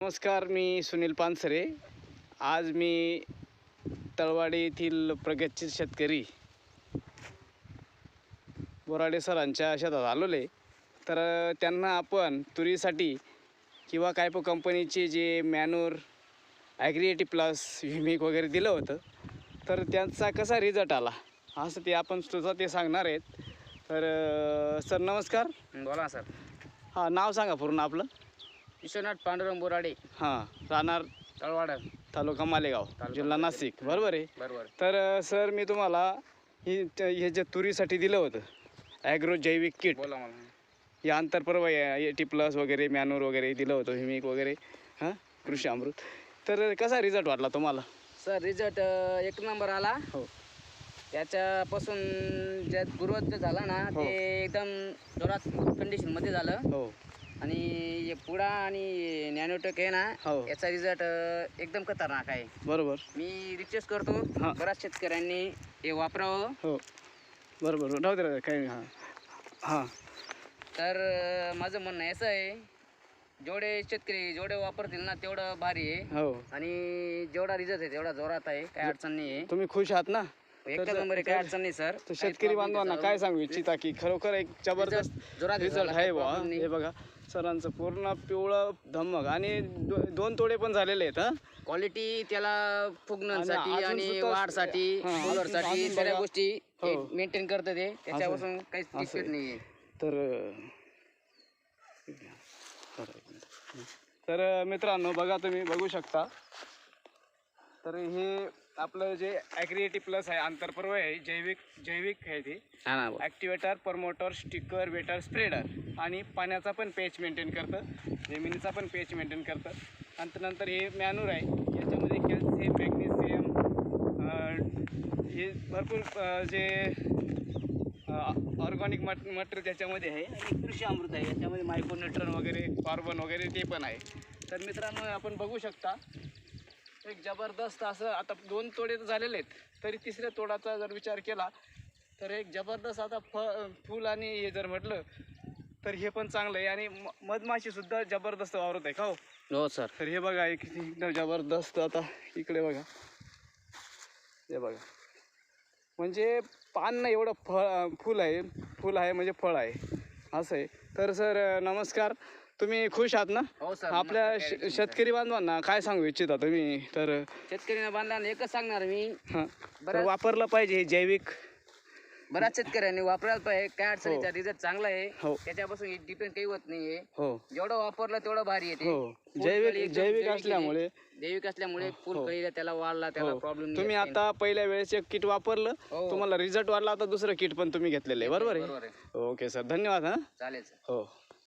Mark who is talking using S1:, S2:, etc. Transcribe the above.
S1: नमस्कार मी सुनील पानसरे. आज मी तळवाडी येथील प्रगतशील शेतकरी बोराडे सरांच्या शेतात आलेलो तर त्यांना आपण तुरीसाठी किंवा काय पण कंपनीचे जे मॅनूर ॲग्रिएटी प्लस व्हिमिक वगैरे दिलं होतं. तर त्यांचा कसा रिझल्ट आला? असं ते आपण सुद्धा ते सांगणार आहेत. तर सर नमस्कार.
S2: बोला सर.
S1: हां नाव सांगा पूर्ण आपलं.
S2: विश्वनाथ पांडुरंग बोराडे.
S1: हां राहणार
S2: तळवाड.
S1: तालुका मालेगाव जिल्हा नाशिक. बरोबर आहे?
S2: बरोबर.
S1: तर अ, सर मी तुम्हाला ही त- हे जे तुरीसाठी दिलं होतं ॲग्रो जैविक किट
S2: बोला मला.
S1: या आंतरपर्व ए टी प्लस वगैरे मॅनूर वगैरे दिलं होतं हिमिक वगैरे हां कृषी अमृत. तर कसा रिझल्ट वाटला तुम्हाला?
S2: सर रिझल्ट एक नंबर आला.
S1: हो.
S2: त्याच्यापासून ज्या गुरुवार झाला ना
S1: हो.
S2: ते एकदम जोरात कंडिशनमध्ये झालं.
S1: हो.
S2: आणि हे पुडा आणि नॅनोटेक आहे ना
S1: हो.
S2: याचा रिझल्ट एकदम खतरनाक आहे.
S1: बरोबर.
S2: मी रिक्वेस्ट करतो
S1: हा.
S2: बऱ्याच शेतकऱ्यांनी हे वापरावं.
S1: हो. बरोबर राहू दे काही हां. हां.
S2: तर अं, माझं म्हणणं असं आहे जेवढे शेतकरी जेवढे वापरतील ना तेवढं भारी आहे.
S1: हो.
S2: आणि जेवढा रिझल्ट आहे तेवढा जोरात आहे. काय अडचण नाही आहे
S1: तुम्ही खुश आहात ना?
S2: एकच नंबर आहे अडचण नाही सर.
S1: तर शेतकरी बांधवांना काय सांगू इच्छिता की खरोखर एक जबरदस्त
S2: जोरात
S1: रिझल्ट आहे बा हे बघा सरांचं पूर्ण पिवळं धमक आणि दो- दोन तोडे पण झालेले आहेत हां?
S2: क्वालिटी त्याला फुगण्यासाठी
S1: आणि अजून
S2: आणि
S1: सुद्धा-
S2: वाढसाठी
S1: हा, अजून-
S2: साठी
S1: अजून
S2: सगळ्या
S1: बघा.
S2: गोष्टी
S1: हो.
S2: मेंटेन करतं ते. त्याच्यापासून काहीच
S1: आहे.
S2: नाही
S1: तर तर मित्रांनो बघा तुम्ही बघू शकता. तर हे आपलं जे ॲग्रिएटी प्लस आहे आंतरपर्व आहे जैविक जैविक आहे ते.
S2: हा ना बोल.
S1: Activator promoter sticker wetter spreader आणि पाण्याचा पण पेच मेंटेन करतं. जमिनीचा पण पेच मेंटेन करतं. आणि नंतर हे मॅनूर आहे. याच्यामध्ये कॅल्शियम मॅग्नेशियम हे भरपूर अं, जे ऑर्गॅनिक मट मटेरियल त्याच्यामध्ये आहे. आणि कृषी अमृत आहे. याच्यामध्ये मायक्रोन्युट्रन वगैरे कार्बन वगैरे ते पण आहे. तर मित्रांनो आपण बघू शकता एक जबरदस्त असं आता दोन तोडे तर झालेले आहेत. तरी तिसऱ्या तोडाचा जर विचार केला तर एक जबरदस्त आता फ फूल आणि हे जर म्हटलं तर हे पण चांगलं आहे. आणि म मधमाशीसुद्धा जबरदस्त वावरत आहे का हो?
S2: हो सर.
S1: तर हे बघा एक एकदम जबरदस्त आता इकडे बघा. हे बघा. म्हणजे पान नाही एवढं फळ फुल आहे. फुल आहे म्हणजे फळ आहे. असं आहे. तर सर नमस्कार. तुम्ही खुश आहात ना?
S2: हो सर
S1: आपल्या श- शेतकरी बांधवांना काय सांगू इच्छिता तुम्ही? तर
S2: नाही. शेतकऱ्यांना बांधला एकच सांगणार मी.
S1: हां. तर. वापरलं पाहिजे हे जैविक.
S2: बऱ्याच शेतकऱ्यांनी वापरायला पाहिजे. काय
S1: हो.
S2: अडचणीचा रिझल्ट चांगला आहे.
S1: हो.
S2: त्याच्यापासून डिपेंड काही होत नाहीये.
S1: हो.
S2: जेवढं वापरलं तेवढं भारी येते
S1: हो. जैविक जैविक
S2: आहे.
S1: असल्यामुळे.
S2: जैविक असल्यामुळे फुल
S1: हो.
S2: कळीला त्याला वाढला त्याला
S1: हो.
S2: प्रॉब्लेम
S1: तुम्ही आता पहिल्या वेळेस एक किट वापरलं.
S2: हो.
S1: तुम्हाला रिझल्ट वाढला आता दुसरं किट पण तुम्ही घेतलेलं आहे. बरोबर
S2: बरोबर
S1: आहे?
S2: आहे.
S1: Okay sir. धन्यवाद हां.
S2: चालेल सर.
S1: हो.